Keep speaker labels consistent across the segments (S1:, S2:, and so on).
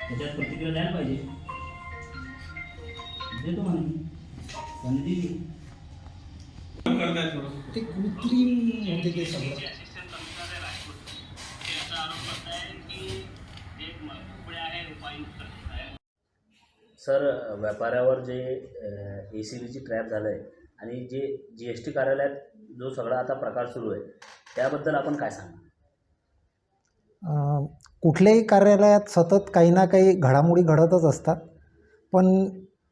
S1: त्याच्यात प्रतिक्रिया द्यायला पाहिजे. म्हणजे देतो संधी.
S2: ते कृत्रिम होते ते सगळं.
S1: सर व्यापाऱ्यावर जे ए सी बीची ट्रॅप झालं आहे आणि जे जी एस टी कार्यालयात जो सगळा आता प्रकार सुरू आहे त्याबद्दल आपण काय सांगा
S2: कुठल्याही कार्यालयात सतत काही ना काही घडामोडी घडतच असतात. पण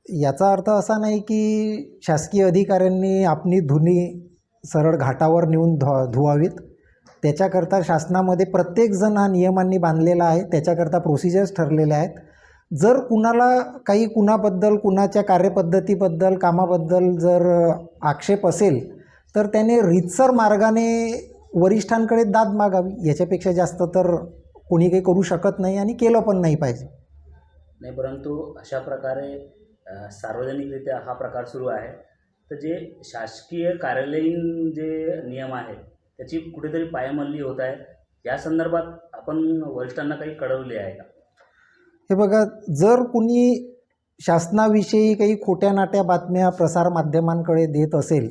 S2: याचा अर्थ असा नाही की शासकीय अधिकाऱ्यांनी आपली धुनी सरळ घाटावर नेऊन धु धुवावीत. त्याच्याकरता शासनामध्ये प्रत्येकजण हा नियमांनी बांधलेला आहे. त्याच्याकरता प्रोसिजर्स ठरलेल्या आहेत. जर कुणाला काही कुणाबद्दल कुणाच्या कार्यपद्धतीबद्दल कामाबद्दल जर आक्षेप असेल तर त्याने रितसर मार्गाने वरिष्ठांकडे दाद मागावी याच्यापेक्षा जास्त तर कोणी काही करू शकत नाही आणि केलं पण नाही पाहिजे.
S1: नाही परंतु अशा प्रकारे सार्वजनिकरित्या हा प्रकार सुरू आहे. तर जे शासकीय कार्यालयीन जे नियम आहेत त्याची कुठेतरी पायमल्ली होत आहे या संदर्भात आपण वरिष्ठांना काही कळवले आहे का?
S2: हे बघा जर कुणी शासनाविषयी काही खोट्या नाट्या बातम्या प्रसारमाध्यमांकडे देत असेल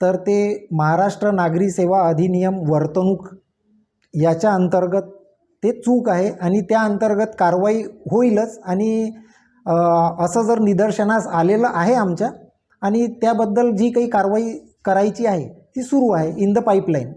S2: तर ते महाराष्ट्र नागरी सेवा अधिनियम वर्तणूक याच्या अंतर्गत ते चूक आहे आणि त्या अंतर्गत कारवाई होईलच आणि असं जर निदर्शनास आलेलं आहे आमच्या आणि त्याबद्दल जी काही कारवाई करायची आहे ती सुरू आहे इन द पाईपलाईन.